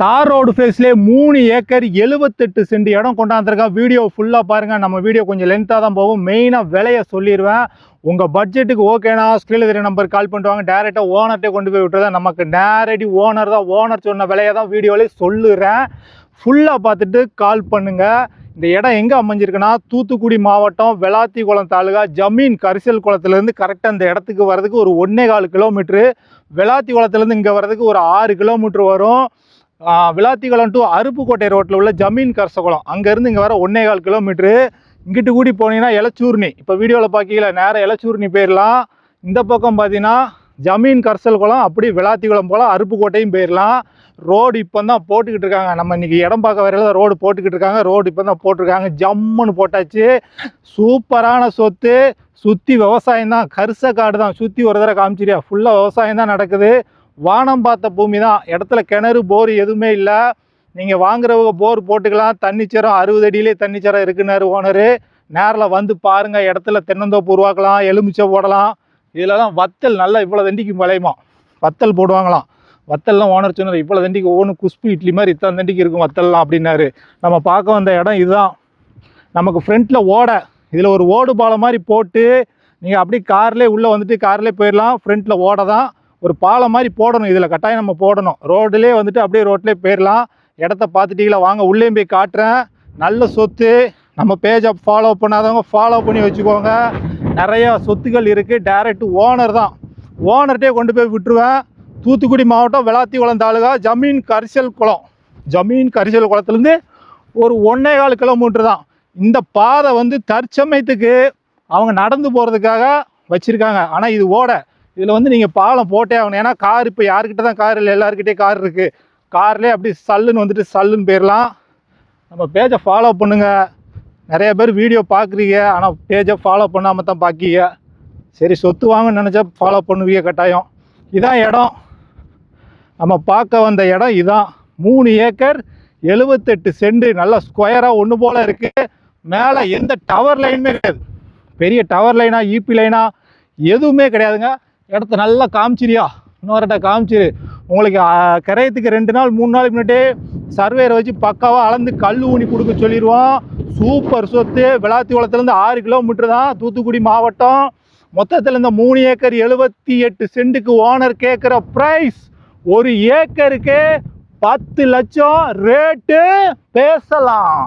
தார் ரோடு ஃபேஸ்லேயே மூணு ஏக்கர் எழுபத்தெட்டு சென்ட் இடம் கொண்டாந்துருக்கா. வீடியோ ஃபுல்லாக பாருங்கள் நம்ம வீடியோ கொஞ்சம் லென்த்தாக தான் போகும். மெயினாக விலையை சொல்லிடுவேன் உங்கள் பட்ஜெட்டுக்கு ஓகேனா ஸ்க்ரீனில் தெரிய நம்பர் கால் பண்ணுவாங்க டேரெக்டாக ஓனர்கிட்ட கொண்டு போய் விட்டுறதா நமக்கு நேரடி ஓனர் தான். ஓனர் சொன்ன விலையை தான் வீடியோவிலே சொல்லுறேன். ஃபுல்லாக பார்த்துட்டு கால் பண்ணுங்கள் இந்த இடம் எங்கே அமைஞ்சிருக்குன்னா தூத்துக்குடி மாவட்டம் வெளாத்திக்குளம் தாலுகா ஜமீன் கரிசல் குளத்துலேருந்து கரெக்டாக இந்த இடத்துக்கு வர்றதுக்கு ஒரு ஒன்றே கால் கிலோமீட்ரு வெளாத்தி குளத்துலேருந்து இங்கே வர்றதுக்கு ஒரு ஆறு கிலோமீட்ரு வரும். விளாத்திகுளம் டு அருப்புக்கோட்டை ரோட்டில் உள்ள ஜமீன் கரசகுளம். அங்கேருந்து இங்கே வர ஒன்றே கால் கிலோமீட்ரு இங்கிட்டு கூடி போனீங்கன்னா எலச்சூர்ணி. இப்போ வீடியோவில் பார்க்கல நேராக எலச்சூர்ணி போயிடலாம் இந்த பக்கம் பார்த்தீங்கன்னா ஜமீன் கரசல் குளம் அப்படி விளாத்திக்குளம் போல் அருப்புக்கோட்டையும் போயிடலாம் ரோடு இப்போ தான் போட்டுக்கிட்டு இருக்காங்க. நம்ம இன்றைக்கி இடம் பார்க்க வரையில் தான் ரோடு போட்டுக்கிட்டு இருக்காங்க. ரோடு இப்போ தான் போட்டிருக்காங்க. ஜம்முன்னு போட்டாச்சு. சூப்பரான சொத்து. சுற்றி விவசாயம் தான் கரிச காடு தான் சுற்றி ஒரு தடவை காமிச்சிரியா ஃபுல்லாக விவசாயம் தான் நடக்குது. வானம் பார்த்த பூமி தான். இடத்துல கிணறு போர் எதுவுமே இல்லை. நீங்கள் வாங்குறவங்க போர் போட்டுக்கலாம். தண்ணிச்சரம் அறுபது அடியிலே தண்ணிச்சரம் இருக்குன்னாரு ஓனரு. நேரில் வந்து பாருங்கள் இடத்துல தென்னந்தோப்பு உருவாக்கலாம். எலுமிச்சை போடலாம். இதிலலாம் வத்தல் நல்லா இவ்வளோ தண்டிக்கு விளையுமா வத்தல் போடுவாங்களாம். வத்தல்லாம் ஓனர் சொன்னார் இவ்வளோ தண்டிக்கு ஒவ்வொன்று குஸ்பு இட்லி மாதிரி இத்தனை தண்டிக்கு இருக்கும் வத்தல்லாம் அப்படின்னாரு. நம்ம பார்க்க வந்த இடம் இதுதான். நமக்கு ஃப்ரண்ட்டில் ஓடை. இதில் ஒரு ஓடு பாலம் மாதிரி போட்டு நீங்கள் அப்படியே கார்லேயே உள்ளே வந்துட்டு கார்லேயே போயிடலாம் ஃப்ரண்ட்டில் ஓடை தான். ஒரு பாலம் மாதிரி போடணும் இதில் கட்டாயம் நம்ம போடணும். ரோட்டிலே வந்துட்டு அப்படியே ரோட்லேயே போயிடலாம் இடத்த பார்த்துட்டீங்களா? வாங்க உள்ளேயும் போய் காட்டுறேன். நல்ல சொத்து. நம்ம பேஜை ஃபாலோ பண்ணாதவங்க ஃபாலோ பண்ணி வச்சுக்கோங்க. நிறையா சொத்துக்கள் இருக்குது டைரக்ட் ஓனர் தான். ஓனர்கிட்டே கொண்டு போய் விட்டுருவேன். தூத்துக்குடி மாவட்டம் விளாத்திக்குளம் தாலுகா ஜமீன் கரிசல் குளம். ஜமீன் கரிசல் குளத்துலேருந்து ஒரு ஒன்றே கால் கிலோமீட்டர் தான். இந்த பாதை வந்து தற்சமயத்துக்கு அவங்க நடந்து போகிறதுக்காக வச்சுருக்காங்க. ஆனால் இது ஓட. இதில் வந்து நீங்கள் பாலம் போட்டே ஆகணும். ஏன்னா கார் இப்போ யாருக்கிட்ட தான் கார் இல்லை எல்லாருக்கிட்டே கார் இருக்குது கார்லேயே அப்படி சல்லுன்னு வந்துட்டு சல்லுன்னு போயிடலாம் நம்ம பேஜை ஃபாலோ பண்ணுங்கள் நிறைய பேர் வீடியோ பார்க்குறீங்க. ஆனால் பேஜை ஃபாலோ பண்ணாமல் தான் பார்க்கீங்க. சரி சொத்து வாங்கன்னு நினச்சா ஃபாலோ பண்ணுவீங்க கட்டாயம். இதான் இடம். நம்ம பார்க்க வந்த இடம் இதான். மூணு ஏக்கர் எழுபத்தெட்டு சென்டு. நல்லா ஸ்கொயராக ஒன்று போல் இருக்குது மேலே எந்த டவர் லைனுமே கிடையாது. பெரிய டவர் லைனா ஈபி லைனா எதுவுமே கிடையாதுங்க. இடத்த நல்லா காமிச்சிரியா. இன்னொருட்ட காமிச்சிரு. உங்களுக்கு கரையத்துக்கு ரெண்டு நாள் மூணு நாளுக்கு முன்னாடியே சர்வேரை வச்சு பக்காவாக அளந்து கல் ஊனி கொடுக்க சொல்லிடுவோம் சூப்பர் சொத்து. விளாத்தி குளத்துலேருந்து ஆறு கிலோமீட்டர் தான். தூத்துக்குடி மாவட்டம். மொத்தத்தில் இந்த மூணு ஏக்கர் எழுபத்தி எட்டு சென்ட்டுக்கு ஓனர் கேட்குற ப்ரைஸ் ஒரு ஏக்கருக்கு பத்து லட்சம் ரேட்டு பேசலாம்.